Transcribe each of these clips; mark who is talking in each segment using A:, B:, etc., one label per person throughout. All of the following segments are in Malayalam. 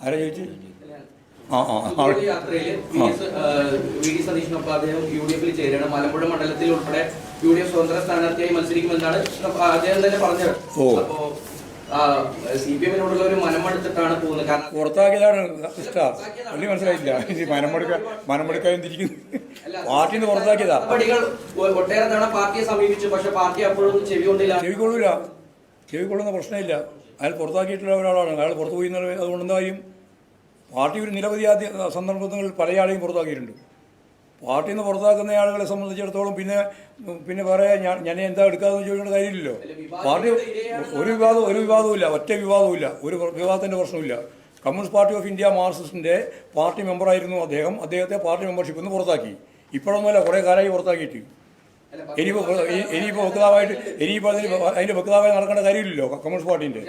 A: ആരാ ചോദിച്ചു? ആ ആ ആ.
B: ഈ യാത്രയിൽ വി എസ്, ഏഹ്, വി ഡി സതീഷിനൊപ്പം അദ്ദേഹം യു ഡി എഫിൽ ചേരുകയാണ്. മലമ്പുഴ മണ്ഡലത്തിൽ ഉൾപ്പെടെ യു ഡി എഫ് സ്വതന്ത്ര സ്ഥാനാർത്ഥിയായി മത്സരിക്കുമെന്നാണ് അദ്ദേഹം തന്നെ പറഞ്ഞത്.
A: ഓ.
B: അപ്പോ സി പി എമ്മിനോടുള്ള ഒരു മനമെടുത്തിട്ടാണ് പോകുന്നത്. കാരണം
A: പുറത്താക്കിയതാണ് ഇഷ്ടം. വലിയ മനസ്സിലായില്ല ഇത് മനമെടുക്ക മനമെടുക്കാൻ തിരിക്കുന്നു പാർട്ടിന്ന് പുറത്താക്കിയതാ.
B: നടപടികൾ ഒട്ടേറെ തവണ പാർട്ടിയെ സമീപിച്ചു. പക്ഷെ പാർട്ടി അപ്പോഴൊന്നും ചെവികൊണ്ടില്ല.
A: ചെവിക്കൊള്ളൂല. ചെവിക്കൊള്ളുന്ന പ്രശ്നമില്ല. അയാൾ പുറത്താക്കിയിട്ടുള്ള ഒരാളാണ്. അയാൾ പുറത്തു പോയി അതുകൊണ്ടെന്തായും അതുകൊണ്ട് എന്താ കാര്യം? പാർട്ടി ഒരു നിരവധി ആദ്യ സന്ദർഭങ്ങളിൽ പല ആളെയും പുറത്താക്കിയിട്ടുണ്ട്. പാർട്ടിയിൽ നിന്ന് പുറത്താക്കുന്ന ആളുകളെ സംബന്ധിച്ചിടത്തോളം പിന്നെ പിന്നെ വേറെ ഞാൻ ഞാൻ എന്താ എടുക്കാതെന്ന് ചോദിക്കേണ്ട കാര്യമില്ലല്ലോ. പാർട്ടി ഒരു വിവാദം ഒരു വിവാദവും ഇല്ല ഒറ്റ വിവാദവും ഇല്ല ഒരു വിവാദത്തിന്റെ പ്രശ്നമില്ല കമ്മ്യൂണിസ്റ്റ് പാർട്ടി ഓഫ് ഇന്ത്യ മാർക്സിസ്റ്റിന്റെ പാർട്ടി മെമ്പറായിരുന്നു അദ്ദേഹം അദ്ദേഹത്തെ പാർട്ടി മെമ്പർഷിപ്പ് നിന്ന് പുറത്താക്കി. ഇപ്പോഴൊന്നുമല്ല കുറേ കാലമായി പുറത്താക്കിയിട്ട്. ഇനിയിപ്പോൾ ഇനിയിപ്പോൾ വക്താവായിട്ട് ഇനിയിപ്പോൾ അതിന് അതിന്റെ വക്താവായി നടക്കേണ്ട കാര്യമില്ലല്ലോ കമ്മ്യൂണിസ്റ്റ്
B: പാർട്ടിന്റെ.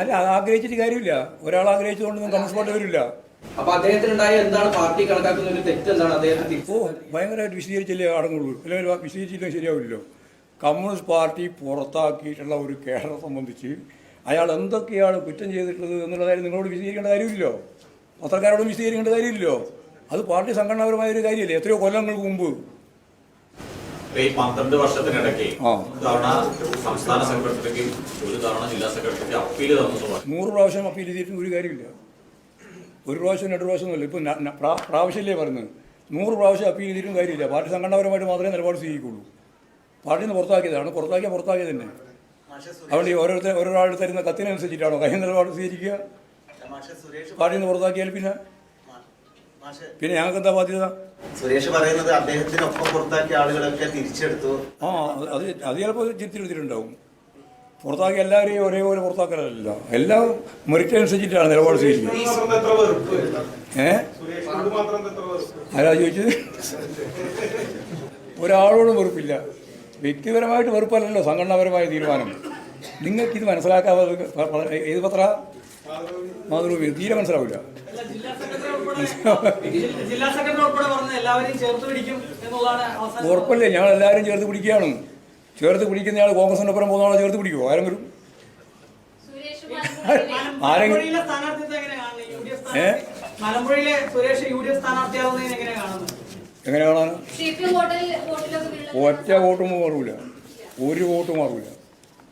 A: അല്ല അത് ആഗ്രഹിച്ചിട്ട് കാര്യമില്ല. ഒരാൾ ആഗ്രഹിച്ചതുകൊണ്ട് കമ്മ്യൂണിസ്റ്റ് പാർട്ടി വരില്ല. ഓ ഭയങ്കരമായിട്ട് വിശദീകരിച്ചല്ലേ അടങ്ങുള്ളൂ അല്ലെങ്കിൽ വിശദീകരിച്ചില്ലെങ്കിൽ ശരിയാവില്ലല്ലോ. കമ്മ്യൂണിസ്റ്റ് പാർട്ടി പുറത്താക്കിയിട്ടുള്ള ഒരു കേരളം സംബന്ധിച്ച് അയാൾ എന്തൊക്കെയാണ് കുറ്റം ചെയ്തിട്ടുള്ളത് എന്നുള്ള കാര്യം നിങ്ങളോട് വിശദീകരിക്കേണ്ട കാര്യമില്ലല്ലോ. പത്രക്കാരോടും വിശദീകരിക്കേണ്ട കാര്യമില്ലല്ലോ. അത് പാർട്ടി സംഘടനാപരമായ ഒരു കാര്യമല്ലേ? എത്രയോ കൊല്ലങ്ങൾക്ക് മുമ്പ്.
C: ഈ പന്ത്രണ്ട് വർഷത്തിനിടയ്ക്ക് തവണ സംസ്ഥാന സെക്രട്ടറിക്കും ഒരു തവണ ജില്ലാ സെക്രട്ടറിക്ക് അപ്പീൽ തന്നു
A: നൂറ് പ്രാവശ്യം അപ്പീൽ ചെയ്തിട്ട് ഒരു കാര്യമില്ല. ഒരു പ്രാവശ്യം രണ്ട് പ്രാവശ്യം ഒന്നുമില്ല. പ്രാ- പ്രാവശ്യമല്ലേ പറയുന്നത് നൂറ് പ്രാവശ്യം അപ്പീൽ ചെയ്തിട്ടും കാര്യമില്ല. പാർട്ടി സംഘടനാപരമായിട്ട് മാത്രമേ നിലപാട് സ്വീകരിക്കുള്ളൂ. പാർട്ടിയിൽ നിന്ന് പുറത്താക്കിയതാണ്. പുറത്താക്കിയ പുറത്താക്കിയത് തന്നെ. അതുകൊണ്ട് ഈ ഓരോരുത്തർ ഓരോരാൾ തരുന്ന കത്തിനനുസരിച്ചിട്ടാണോ? കഴിഞ്ഞ നിലപാട് സ്വീകരിക്കുക? പാർട്ടിയിൽ നിന്ന് പുറത്താക്കിയാൽ പിന്നെ പിന്നെ ഞങ്ങൾക്ക് എന്താ ബാധ്യത?
D: സുരേഷ് പറയുന്നത് അദ്ദേഹത്തിനൊപ്പം പുറത്താക്കിയ ആളുകളൊക്കെ തിരിച്ചെടുത്തു.
A: ആ അത് അത് ചിലപ്പോൾ തിരിച്ചെടുത്തിട്ടുണ്ടാവും പുറത്താക്കി എല്ലാവരെയും ഒരേപോലെ പുറത്താക്കലല്ല. എല്ലാം മെറിറ്റ് അനുസരിച്ചിട്ടാണ് നിലപാട് സ്വീകരിക്കുന്നത്. ഏ? ആരാ ചോദിച്ചത്? ഒരാളോടും വെറുപ്പില്ല. വ്യക്തിപരമായിട്ട് വെറുപ്പല്ലല്ലോ സംഘടനാപരമായ തീരുമാനം. നിങ്ങൾക്കിത് മനസ്സിലാക്കാതെ പ- പ- ഏത് പത്ര? മാതൃഭൂമി. തീരെ മനസ്സിലാവില്ല.
E: ജില്ലാ സെക്രട്ടറി ഉൾപ്പെടെ പറഞ്ഞ് എല്ലാവരെയും ചേർത്ത് പിടിക്കും എന്നുള്ളതാണ് അവസാനം.
A: ഉറപ്പല്ലേ? ഞങ്ങൾ എല്ലാവരും ചേർത്ത് പിടിക്കുകയാണ്. ചേർത്ത് പിടിക്കുന്ന ആൾ കോൺഗ്രസിന്റെ ഒപ്പം പോകുന്ന ആളെ ചേർത്ത് പിടിക്കുമോ ആരെങ്കിലും?
F: സുരേഷ്
A: ആരെങ്കിലും
E: എങ്ങനെ കാണുന്നത് യു ഡി എഫ്
A: ഏ?
E: സ്ഥാനാർത്ഥി മലമ്പുഴയിലെ സുരേഷ് യു ഡി എഫ് സ്ഥാനാർത്ഥിയാവുന്നതിന് എങ്ങനെ കാണുന്നത്
A: എങ്ങനെ കാണാൻ? ഒറ്റ വോട്ടും മാറൂല. ഒരു വോട്ടും മാറൂല.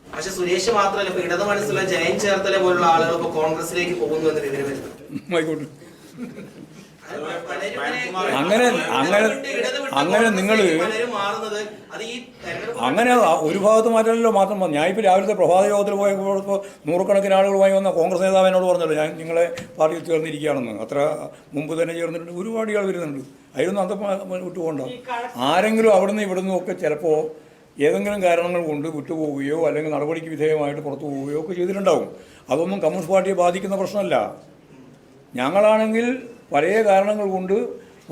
G: പക്ഷെ സുരേഷ് മാത്രമല്ല ഇപ്പൊ ഇടത് മനസ്സിലുള്ള ജയൻ ചേർത്തല പോലുള്ള ആളുകൾ ഇപ്പൊ കോൺഗ്രസിലേക്ക് പോകുന്നു എന്നൊരു വിവരം വരുന്നു
A: ആയിക്കോട്ടെ. അങ്ങനെ അങ്ങനെ അങ്ങനെ നിങ്ങൾ
G: മാറുന്നത് അത് ഈ
A: അങ്ങനെ ഒരു ഭാഗത്ത് മാറ്റമല്ലോ മാത്രം മതി. ഞാൻ ഇപ്പോൾ രാവിലത്തെ പ്രഭാത യോഗത്തിൽ പോയപ്പോൾ നൂറുകണക്കിന് ആളുകളുമായി വന്ന കോൺഗ്രസ് നേതാവ് എന്നോട് പറഞ്ഞല്ലോ ഞാൻ നിങ്ങളെ പാർട്ടിയിൽ ചേർന്നിരിക്കുകയാണെന്ന്. അത്ര മുമ്പ് തന്നെ ചേർന്നിട്ടുണ്ട്. ഒരുപാട് ആൾ വരുന്നുണ്ട്. അതിലൊന്നും അന്തം വിട്ടുപോകണ്ട ആരെങ്കിലും അവിടുന്ന് ഇവിടുന്ന് ഒക്കെ ചിലപ്പോൾ ഏതെങ്കിലും കാരണങ്ങൾ കൊണ്ട് വിട്ടുപോവുകയോ അല്ലെങ്കിൽ നടപടിക്ക് വിധേയമായിട്ട് പുറത്തു പോവുകയോ ഒക്കെ ചെയ്തിട്ടുണ്ടാവും. അതൊന്നും കമ്മ്യൂണിസ്റ്റ് പാർട്ടിയെ ബാധിക്കുന്ന പ്രശ്നമല്ല. ഞങ്ങളാണെങ്കിൽ പല കാരണങ്ങൾ കൊണ്ട്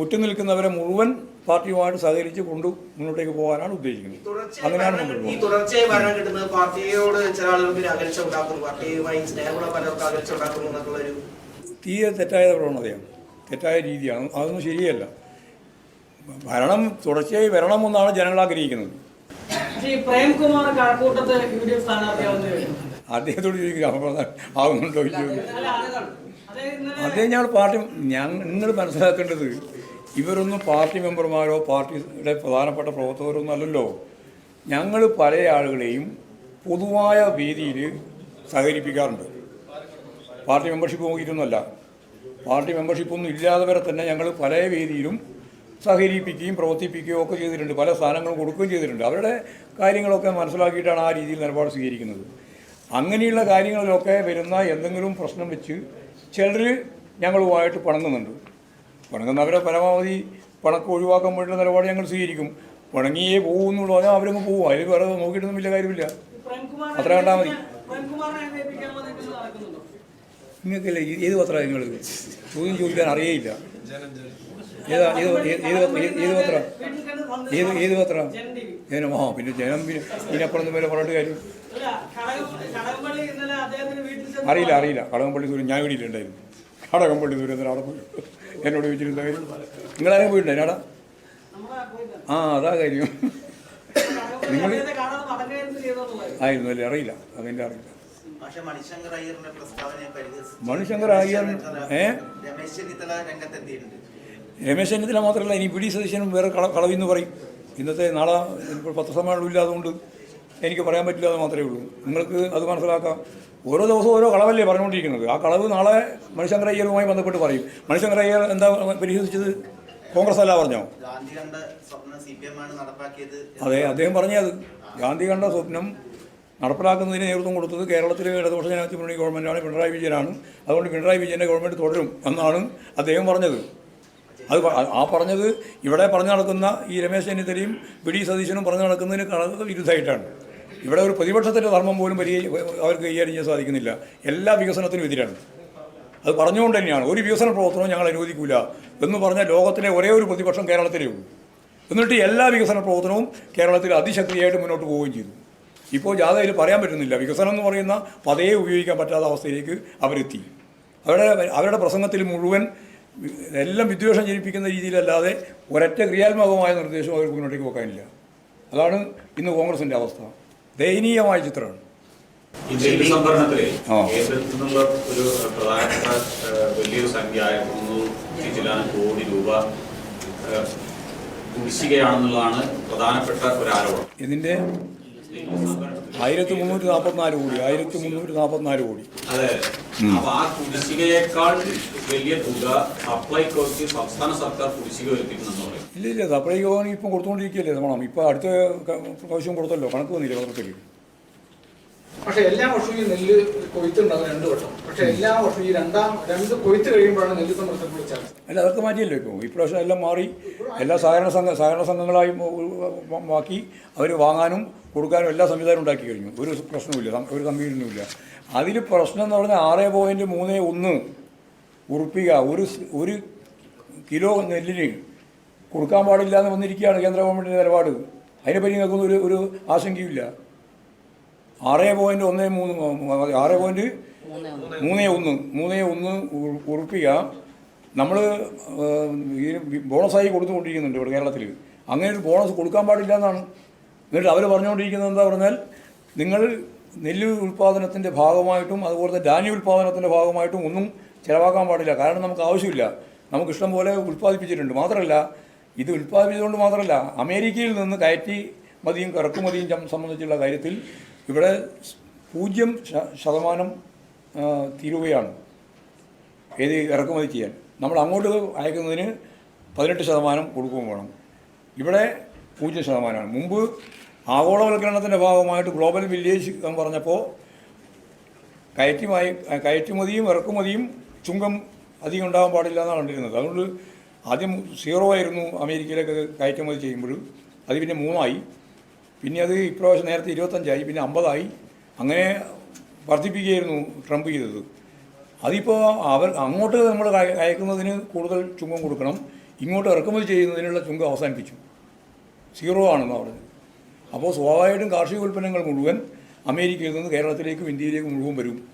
A: ഒറ്റ നിൽക്കുന്നവരെ മുഴുവൻ പാർട്ടിയുമായിട്ട് സഹകരിച്ച് കൊണ്ട് മുന്നോട്ടേക്ക് പോകാനാണ് ഉദ്ദേശിക്കുന്നത്. അങ്ങനെയാണ് മുന്നോട്ട് തീരെ തെറ്റായ പ്രവണതയാണ്. തെറ്റായ രീതിയാണ്. അതൊന്നും ശരിയല്ല. ഭരണം തുടർച്ചയായി വരണമെന്നാണ് ജനങ്ങൾ ആഗ്രഹിക്കുന്നത്.
E: ഈ പ്രേംകുമാർ കഴക്കൂട്ടത്ത് യു ഡി എഫ് സ്ഥാനാർത്ഥിയാവുന്നത് കേട്ടു.
A: അദ്ദേഹത്തോട് ചോദിക്കുക ആവുന്നുണ്ടോ.
E: അല്ല അത്
A: ഞങ്ങൾ പാർട്ടി ഞങ്ങൾ നിങ്ങൾ മനസ്സിലാക്കേണ്ടത് ഇവരൊന്നും പാർട്ടി മെമ്പർമാരോ പാർട്ടിയുടെ പ്രധാനപ്പെട്ട പ്രവർത്തകരൊന്നും അല്ലല്ലോ. ഞങ്ങൾ പല ആളുകളെയും പൊതുവായ വേദിയിൽ സഹകരിപ്പിക്കാറുണ്ട്. പാർട്ടി മെമ്പർഷിപ്പ് നോക്കിയിട്ടൊന്നുമല്ല. പാർട്ടി മെമ്പർഷിപ്പൊന്നും ഇല്ലാതെ വരെ തന്നെ ഞങ്ങൾ പല വേദിയിലും സഹകരിപ്പിക്കുകയും പ്രവർത്തിപ്പിക്കുകയും ഒക്കെ ചെയ്തിട്ടുണ്ട്. പല സ്ഥാനങ്ങളും കൊടുക്കുകയും ചെയ്തിട്ടുണ്ട്. അവരുടെ കാര്യങ്ങളൊക്കെ മനസ്സിലാക്കിയിട്ടാണ് ആ രീതിയിൽ നിലപാട് സ്വീകരിക്കുന്നത്. അങ്ങനെയുള്ള കാര്യങ്ങളിലൊക്കെ വരുന്ന എന്തെങ്കിലും പ്രശ്നം വെച്ച് ചിലർ ഞങ്ങളുമായിട്ട് പണങ്ങുന്നുണ്ട്. പണങ്ങുന്നവരെ പരമാവധി പണക്ക് ഒഴിവാക്കാൻ വേണ്ടിയുള്ള നിലപാട് ഞങ്ങൾ സ്വീകരിക്കും. പണങ്ങിയേ പോകുന്നുള്ളൂ പറഞ്ഞാൽ അവരങ്ങ് പോകും. അതിൽ വേറെ നോക്കിയിട്ടൊന്നും വലിയ കാര്യമില്ല. അത്ര കണ്ടാൽ മതി. നിങ്ങൾക്കില്ല ഏത് പത്രമാണ് നിങ്ങൾ ചോദ്യം ചോദിക്കാൻ അറിയേയില്ല. ഏതാ ഏത് ഏത് ഏത് പത്രം? ഏത് ഏത് പത്രം.
E: ജനം
A: ആ പിന്നെ ജനം പിന്നെ ഇതിനപ്പുറം വരെ പറഞ്ഞിട്ട് കാര്യം? അറിയില്ല അറിയില്ല. കടകംപള്ളി സൂര്യൻ ഞാൻ വീട്ടിലുണ്ടായിരുന്നു കടകംപള്ളി സൂര്യൻ അവിടെ പോയി? എന്നോട് ചോദിച്ചിരുന്ന കാര്യം? നിങ്ങളാരും പോയിട്ടുണ്ടായിരുന്നു ആടാ
E: നമ്മളെ പോയില്ല.
A: ആ അതാ കാര്യം.
E: നിങ്ങൾ
A: ആയിരുന്നു അല്ലേ? അറിയില്ല. അതെന്റെ അറിയില്ല.
D: പക്ഷെ മണിശങ്കർ
A: അയ്യർ ഏ?
D: രമേശ് ചെന്നിത്തല
A: മാത്രമല്ല ഇനി പി ഡി സതീശനും വേറെ കളവിന്ന് കളവെന്ന് പറയും. ഇന്നത്തെ നാളെ ഇപ്പോൾ പത്രസമ്മേളനം ഇല്ലാതുകൊണ്ട് എനിക്ക് പറയാൻ പറ്റില്ല എന്ന് മാത്രമേ ഉള്ളൂ. നിങ്ങൾക്ക് അത് മനസ്സിലാക്കാം. ഓരോ ദിവസവും ഓരോ കളവല്ലേ പറഞ്ഞുകൊണ്ടിരിക്കുന്നത്. ആ കളവ് നാളെ മണിശങ്കർ അയ്യറുമായി ബന്ധപ്പെട്ട് പറയും. മണിശങ്കർ അയ്യർ എന്താ പരിശോധിച്ചത് കോൺഗ്രസ് അല്ല പറഞ്ഞോ അതെ അദ്ദേഹം പറഞ്ഞത് ഗാന്ധി കണ്ട സ്വപ്നം നടപ്പിലാക്കുന്നതിന് നേതൃത്വം കൊടുത്തത് കേരളത്തിലെ ഇടതുപക്ഷ ജനാധിപത്യ മുന്നണി ഗവൺമെന്റാണ് പിണറായി വിജയനാണ്. അതുകൊണ്ട് പിണറായി വിജയന്റെ ഗവൺമെന്റ് തുടരും എന്നാണ് അദ്ദേഹം പറഞ്ഞത്. അത് ആ പറഞ്ഞത് ഇവിടെ പറഞ്ഞു നടക്കുന്ന ഈ രമേശ് ചെന്നിത്തലയും വി ഡി സതീശനും പറഞ്ഞു നടക്കുന്നതിന് കണക്ക് വിരുദ്ധമായിട്ടാണ്. ഇവിടെ ഒരു പ്രതിപക്ഷത്തിന്റെ ധർമ്മം പോലും വലിയ അവർക്ക് കൈകാര്യം ചെയ്യാൻ സാധിക്കുന്നില്ല. എല്ലാ വികസനത്തിനും എതിരാണ്. അത് പറഞ്ഞുകൊണ്ട് തന്നെയാണ്. ഒരു വികസന പ്രവർത്തനവും ഞങ്ങൾ അനുവദിക്കില്ല എന്ന് പറഞ്ഞ ലോകത്തിലെ ഒരേ ഒരു പ്രതിപക്ഷം കേരളത്തിലേ ഉള്ളൂ. എന്നിട്ട് എല്ലാ വികസന പ്രവർത്തനവും കേരളത്തിൽ അതിശക്തിയായിട്ട് മുന്നോട്ട് പോവുകയും ചെയ്തു. ഇപ്പോൾ ജാഥയിൽ പറയാൻ പറ്റുന്നില്ല. വികസനം എന്ന് പറയുന്ന പതയെ ഉപയോഗിക്കാൻ പറ്റാത്ത അവസ്ഥയിലേക്ക് അവരെത്തി. അവരുടെ അവരുടെ പ്രസംഗത്തിൽ മുഴുവൻ എല്ലാം വിദ്വേഷം ജനിപ്പിക്കുന്ന രീതിയിലല്ലാതെ ഒരൊറ്റ ക്രിയാത്മകമായ നിർദ്ദേശവും അവർക്ക് മുന്നോട്ടേക്ക് വെക്കാനില്ല അതാണ് ഇന്ന് കോൺഗ്രസിന്റെ അവസ്ഥ. ദയനീയമായ ചിത്രമാണ്.
C: ഇതിന്റെ നെല്ല് സംഭരണത്തിലെ
A: ആ.
C: കേന്ദ്രത്തിൽ നിന്നുള്ള ഒരു പ്രധാനപ്പെട്ട ഏഹ്, വലിയൊരു സംഖ്യ ആയിരത്തി മുന്നൂറ്റി ചില്ലാനം കോടി രൂപ ഏഹ്, കുടിശ്ശികയാണെന്നുള്ളതാണ് പ്രധാനപ്പെട്ട ഒരു ആരോപണം
A: ഇതിന്റെ
C: നെല്ല് സംഭരണത്തിൽ
A: ആയിരത്തി മുന്നൂറ്റി നാൽപ്പത്തിനാല് കോടി ആയിരത്തി മുന്നൂറ്റി നാൽപ്പത്തിനാല് കോടി.
C: അതെ. അപ്പൊ ആ കുടിശ്ശികയേക്കാൾ വലിയ തുക സപ്ലൈകോയ്ക്ക് സംസ്ഥാന സർക്കാർ കുടിശ്ശിക വരുത്തിയിട്ടുണ്ടെന്ന്
A: ഇല്ല ഇല്ല സപ്ലൈകോ ഇപ്പം കൊടുത്തുകൊണ്ടിരിക്കുകയല്ലേ നമ്മൾ ഇപ്പോൾ അടുത്ത പ്രാവശ്യം കൊടുത്തല്ലോ കണക്ക് വന്നില്ല പത്രത്തിൽ
H: പക്ഷെ എല്ലാ വർഷവും ഈ നെല്ല് കൊയ്ത്തുണ്ടാകും രണ്ട് വർഷം പക്ഷെ എല്ലാ വർഷവും ഈ രണ്ടാം രണ്ട് കൊയ്ത്ത് കഴിയുമ്പോഴാണ് നെല്ല് വിളിച്ചത്
A: അല്ല അതൊക്കെ മാറ്റിയല്ലോ ഇപ്പോൾ ഇപ്രാവശ്യം എല്ലാം മാറി. എല്ലാ സഹകരണ സംഘ സഹകരണ സംഘങ്ങളായി ബാക്കി അവർ വാങ്ങാനും കൊടുക്കാനും എല്ലാ സംവിധാനം ഉണ്ടാക്കി കഴിഞ്ഞു. ഒരു പ്രശ്നവുമില്ല ഒരു സംവിധാനവുമില്ല അതിൽ പ്രശ്നം എന്ന് പറഞ്ഞാൽ ആറ് പോയിന്റ് മൂന്ന് ഒന്ന് ഉറുപ്പിക ഒരു ഒരു കിലോ നെല്ലിന് കൊടുക്കാൻ പാടില്ല എന്ന് വന്നിരിക്കുകയാണ് കേന്ദ്ര ഗവൺമെന്റിന്റെ നിലപാട്. അതിനെപ്പറ്റി നിങ്ങൾക്കൊന്നും ഒരു ഒരു ആശങ്കയില്ല ആറ് പോയിന്റ് ഒന്ന് മൂന്ന് ആറ് പോയിന്റ് മൂന്ന് ഒന്ന് മൂന്ന് ഒന്ന് ഉറുപ്പിക. നമ്മൾ ഈ ബോണസായി കൊടുത്തുകൊണ്ടിരിക്കുന്നുണ്ട് ഇവിടെ കേരളത്തിൽ അങ്ങനെ ഒരു ബോണസ് കൊടുക്കാൻ പാടില്ല എന്നാണ്. എന്നിട്ട് അവർ പറഞ്ഞുകൊണ്ടിരിക്കുന്നത് എന്താ പറഞ്ഞാൽ നിങ്ങൾ നെല്ല് ഉൽപ്പാദനത്തിന്റെ ഭാഗമായിട്ടും അതുപോലെ തന്നെ ധാന്യ ഉൽപ്പാദനത്തിന്റെ ഭാഗമായിട്ടും ഒന്നും ചിലവാക്കാൻ പാടില്ല. കാരണം നമുക്ക് ആവശ്യമില്ല. നമുക്ക് ഇഷ്ടം പോലെ ഉൽപ്പാദിപ്പിച്ചിട്ടുണ്ട്. മാത്രമല്ല ഇത് ഉൽപ്പാദിപ്പിച്ചതുകൊണ്ട് മാത്രമല്ല അമേരിക്കയിൽ നിന്ന് കയറ്റി മതിയും ഇറക്കുമതിയും സംബന്ധിച്ചുള്ള കാര്യത്തിൽ ഇവിടെ പൂജ്യം ശതമാനം തീരുവയാണ് ഏത് ഇറക്കുമതി ചെയ്യാൻ. നമ്മൾ അങ്ങോട്ട് അയക്കുന്നതിന് പതിനെട്ട് ശതമാനം കൊടുക്കുകയും വേണം. ഇവിടെ പൂജ്യം ശതമാനമാണ്. മുമ്പ് ആഗോളവൽക്കരണത്തിന്റെ ഭാഗമായിട്ട് ഗ്ലോബൽ വില്ലേജ് എന്ന് പറഞ്ഞപ്പോൾ കയറ്റുമായി കയറ്റുമതിയും ഇറക്കുമതിയും ചുങ്കം അധികം ഉണ്ടാകാൻ പാടില്ല എന്നാണ് കണ്ടിരുന്നത്. അതുകൊണ്ട് ആദ്യം സീറോ ആയിരുന്നു അമേരിക്കയിലേക്ക് കയറ്റുമതി ചെയ്യുമ്പോൾ. അത് പിന്നെ മൂന്നായി. പിന്നെ അത് ഇപ്രാവശ്യം നേരത്തെ ഇരുപത്തഞ്ചായി പിന്നെ അമ്പതായി. അങ്ങനെ വർദ്ധിപ്പിക്കുകയായിരുന്നു ട്രംപ് ചെയ്തത്. അതിപ്പോൾ അവർ അങ്ങോട്ട് നമ്മൾ അയ- അയക്കുന്നതിന് കൂടുതൽ ചുങ്കം കൊടുക്കണം. ഇങ്ങോട്ട് ഇറക്കുമതി ചെയ്യുന്നതിനുള്ള ചുങ്കം അവസാനിപ്പിച്ചു. സീറോ ആണെന്ന് അവിടെ അപ്പോൾ സ്വാഭാവികമായിട്ടും കാർഷിക ഉൽപ്പന്നങ്ങൾ മുഴുവൻ അമേരിക്കയിൽ നിന്ന് കേരളത്തിലേക്കും ഇന്ത്യയിലേക്കും മുഴുവൻ വരും.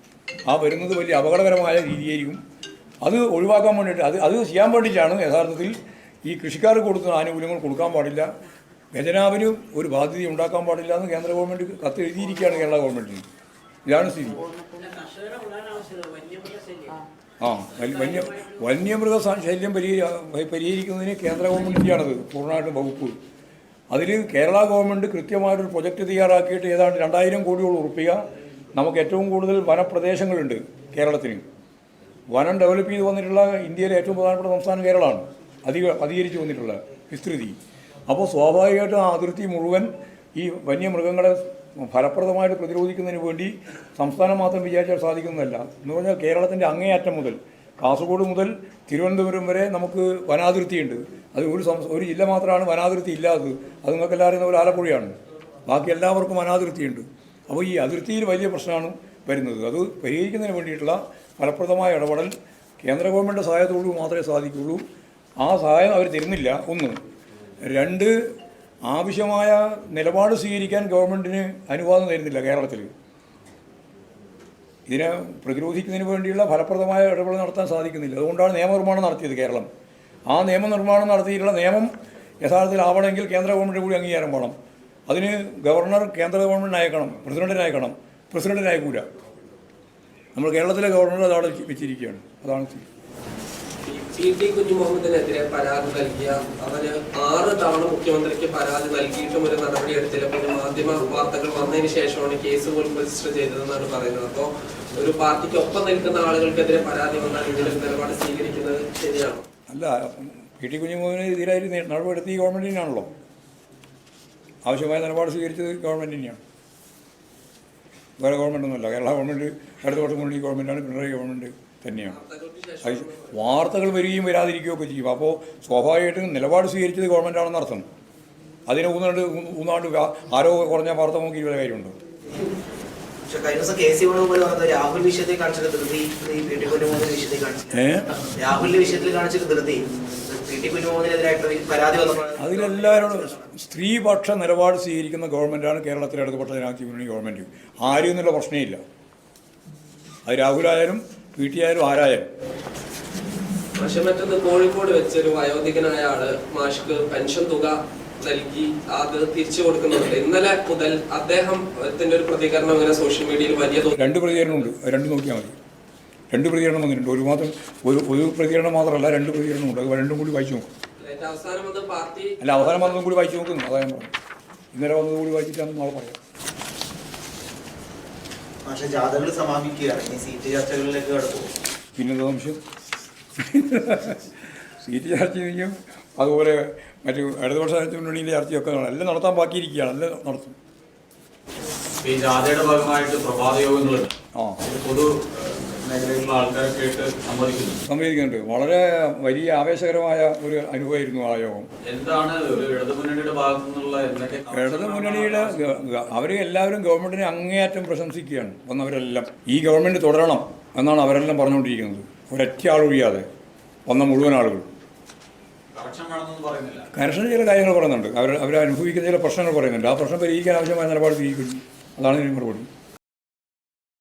A: ആ വരുന്നത് വലിയ അപകടകരമായ രീതിയായിരിക്കും. അത് ഒഴിവാക്കാൻ വേണ്ടിയിട്ട് അത് അത് ചെയ്യാൻ വേണ്ടിയിട്ടാണ് യഥാർത്ഥത്തിൽ ഈ കൃഷിക്കാർക്ക് കൊടുക്കുന്ന ആനുകൂല്യങ്ങൾ കൊടുക്കാൻ പാടില്ല. ഖജനാവിനും ഒരു ബാധ്യത ഉണ്ടാക്കാൻ പാടില്ല എന്ന് കേന്ദ്ര ഗവൺമെന്റ് കത്ത് എഴുതിയിരിക്കുകയാണ് കേരള ഗവൺമെന്റിന് ഇതാണ് സ്ഥിതി. ആ വന്യ വന്യ വന്യമൃഗ ശല്യം പരിഹരി പരിഹരിക്കുന്നതിന് കേന്ദ്ര ഗവൺമെന്റിന്റെയാണത് പൂർണമായിട്ടും വകുപ്പ്. അതിൽ കേരള ഗവൺമെന്റ് കൃത്യമായിട്ടൊരു പ്രൊജക്റ്റ് തയ്യാറാക്കിയിട്ട് ഏതാണ്ട് രണ്ടായിരം കോടിയോളം ഉറപ്പിക്കുക നമുക്ക് ഏറ്റവും കൂടുതൽ വനപ്രദേശങ്ങളുണ്ട് കേരളത്തിന്. വനം ഡെവലപ്പ് ചെയ്ത് വന്നിട്ടുള്ള ഇന്ത്യയിലെ ഏറ്റവും പ്രധാനപ്പെട്ട സംസ്ഥാനം കേരളമാണ്. അധിക അധികരിച്ചു വന്നിട്ടുള്ള വിസ്തൃതി. അപ്പോൾ സ്വാഭാവികമായിട്ടും ആ അതിർത്തി മുഴുവൻ ഈ വന്യമൃഗങ്ങളെ ഫലപ്രദമായിട്ട് പ്രതിരോധിക്കുന്നതിന് വേണ്ടി സംസ്ഥാനം മാത്രം വിചാരിച്ചാൽ സാധിക്കുന്നതല്ല. എന്ന് പറഞ്ഞാൽ കേരളത്തിന്റെ അങ്ങേയറ്റം മുതൽ കാസർഗോഡ് മുതൽ തിരുവനന്തപുരം വരെ നമുക്ക് വനാതിർത്തിയുണ്ട്. അത് ഒരു ഒരു ജില്ല മാത്രമാണ് വനാതിർത്തി ഇല്ലാത്തത്. അത് നിങ്ങൾക്ക് എല്ലാവരും പോലെ ആലപ്പുഴയാണ്. ബാക്കി എല്ലാവർക്കും വനാതിർത്തിയുണ്ട്. അപ്പോൾ ഈ അതിർത്തിയിൽ വലിയ പ്രശ്നമാണ് വരുന്നത്. അത് പരിഹരിക്കുന്നതിന് വേണ്ടിയിട്ടുള്ള ഫലപ്രദമായ ഇടപെടൽ കേന്ദ്ര ഗവൺമെന്റ് സഹായത്തോടു മാത്രമേ സാധിക്കുള്ളൂ ആ സഹായം അവർ തരുന്നില്ല. ഒന്ന് രണ്ട് ആവശ്യമായ നിലപാട് സ്വീകരിക്കാൻ ഗവൺമെന്റിന് അനുവാദം തരുന്നില്ല കേരളത്തിൽ ഇതിനെ പ്രതിരോധിക്കുന്നതിന് വേണ്ടിയുള്ള ഫലപ്രദമായ ഇടപെടൽ നടത്താൻ സാധിക്കുന്നില്ല. അതുകൊണ്ടാണ് നിയമനിർമ്മാണം നടത്തിയത് കേരളം. ആ നിയമനിർമ്മാണം നടത്തിയിട്ടുള്ള നിയമം യഥാർത്ഥത്തിൽ ആവണമെങ്കിൽ കേന്ദ്ര ഗവൺമെന്റ് കൂടി അംഗീകാരം വേണം. അതിന് ഗവർണർ കേന്ദ്ര ഗവൺമെന്റിന് അയക്കണം പ്രസിഡന്റിന് അയക്കണം. പ്രസിഡന്റിന് അയക്കൂല. നമ്മൾ കേരളത്തിലെ ഗവർണർ അതവിടെ വെച്ചിരിക്കുകയാണ്. അതാണ് സ്ഥിതി
I: പി ടി കുഞ്ഞുമുഹമ്മദിനെതിരെ പരാതി നൽകിയ അവർ ആറ് തവണ മുഖ്യമന്ത്രിക്ക് പരാതി നൽകിയിട്ടും ഒരു നടപടി എടുത്തില്ല. പിന്നെ മാധ്യമ വാർത്തകൾ വന്നതിന് ശേഷമാണ് കേസ് പോലും രജിസ്റ്റർ ചെയ്തതെന്നാണ് പറയുന്നത്. അപ്പോ ഒരു പാർട്ടിക്ക് ഒപ്പം നിൽക്കുന്ന ആളുകൾക്കെതിരെ പരാതി വന്നാൽ ഇതിലൊരു നിലപാട് സ്വീകരിക്കുന്നത് ശരിയാണോ?
A: അല്ല പി ടി കുഞ്ഞുമോഹന് എതിരായി നടപടി ഈ ഗവൺമെന്റിനാണല്ലോ. ആവശ്യമായ നിലപാട് സ്വീകരിച്ചത് ഗവൺമെന്റ് തന്നെയാണ് വേറെ ഗവൺമെന്റൊന്നുമല്ല കേരള ഗവൺമെന്റ് അടുത്ത വർഷം കൊണ്ട് ഈ ഗവൺമെന്റാണ് പിണറായി ഗവൺമെന്റ് തന്നെയാണ്. വാർത്തകൾ വരികയും വരാതിരിക്കുകയൊക്കെ ചെയ്യും. അപ്പോൾ സ്വാഭാവികമായിട്ടും നിലപാട് സ്വീകരിച്ചത് ഗവൺമെന്റാണെന്ന് അർത്ഥം. അതിന് ഊന്നാണ്ട് ഊന്നാണ്ട് ആരോ കുറഞ്ഞ വാർത്ത നോക്കി ഇരുപത് കാര്യമുണ്ടോ?
G: രാഹുൽ വിഷയത്തിൽ കാണിച്ചത് ധൃതി രാഹുലിന്റെ വിഷയത്തിൽ കാണിച്ചിട്ട് ധൃതി.
A: അതിലെല്ലാവരോടും സ്ത്രീപക്ഷ നിലപാട് സ്വീകരിക്കുന്ന ഗവൺമെന്റാണ് കേരളത്തിലെ ഇടതുപക്ഷ ജനാധിപത്യ മുന്നണി ഗവൺമെന്റ് ആരും എന്നുള്ള പ്രശ്നമില്ല. അത് രാഹുലായാലും പി ടി ആയാലും ആരായാലും.
I: പക്ഷെ മറ്റൊന്ന് കോഴിക്കോട് വെച്ചൊരു വയോധികനായ ആൾ മാഷ്ക്ക് പെൻഷൻ തുക നൽകി അത് തിരിച്ചു കൊടുക്കുന്നുണ്ട്. ഇന്നലെ മുതൽ അദ്ദേഹം ഒരു പ്രതികരണം ഇങ്ങനെ സോഷ്യൽ മീഡിയയിൽ വലിയ തോതിൽ
A: രണ്ട് പ്രതികരണമുണ്ട്. രണ്ട് നോക്കിയാൽ മതി. രണ്ട് പ്രതികരണം വന്നിട്ടുണ്ട്. ഒരു മാത്രം ഒരു ഒരു പ്രതികരണം മാത്രമല്ല രണ്ട് പ്രതികരണമുണ്ട് ഉണ്ട്. രണ്ടും കൂടി വായിച്ചു നോക്കും. അല്ല അവസാനം വന്നതും കൂടി വായിച്ചു നോക്കുന്നു അതാ ഞാൻ പറഞ്ഞു ഇന്നലെ വന്നതും കൂടി വായിച്ചിട്ടാണ് നാളെ പറയാം.
D: പിന്നെ ജാഥകൾ സമാപിക്കുകയാണ്. ഈ സീറ്റ് ചർച്ചകളിലേക്ക് കടക്കും
A: പിന്നെ സംശയം? സീറ്റ് ചർച്ച ചെയ്യും. അതുപോലെ മറ്റു ഇടതുപക്ഷ മുന്നണിയിലെ ചർച്ചയൊക്കെ എല്ലാം നടത്താൻ ബാക്കിയിരിക്കുകയാണ്. എല്ലാം നടത്തും.
C: ഈ ജാഥയുടെ ഭാഗമായിട്ട് പ്രഭാത യോഗങ്ങളുണ്ട്
A: ആ.
C: പൊതു മേഖലയിലുള്ള ആൾക്കാരൊക്കെ ആയിട്ട് സംവദിക്കുന്നു
A: സംവേദിക്കുന്നുണ്ട്. വളരെ വലിയ ആവേശകരമായ ഒരു അനുഭവമായിരുന്നു ആ യോഗം.
C: എന്താണ് ഒരു ഇടതുമുന്നണിയുടെ ഭാഗത്തു നിന്നുള്ള എന്തൊക്കെ
A: അവർ എല്ലാവരും ഗവൺമെന്റിനെ അങ്ങേയറ്റം പ്രശംസിക്കുകയാണ്. വന്നവരെല്ലാം ഈ ഗവൺമെന്റ് തുടരണം എന്നാണ് അവരെല്ലാം പറഞ്ഞുകൊണ്ടിരിക്കുന്നത്. ഒരൊറ്റ ആളൊഴിയാതെ വന്ന മുഴുവൻ ആളുകൾ. കർഷകർ ചില കാര്യങ്ങൾ പറയുന്നുണ്ട്. അവർ അവർ അനുഭവിക്കുന്ന ചില പ്രശ്നങ്ങൾ പറയുന്നുണ്ട്. ആ പ്രശ്നം പരിഹരിക്കാൻ ആവശ്യമായ നിലപാട് സ്വീകരിക്കുന്നു അതാണ് ഇതിന് മറുപടി.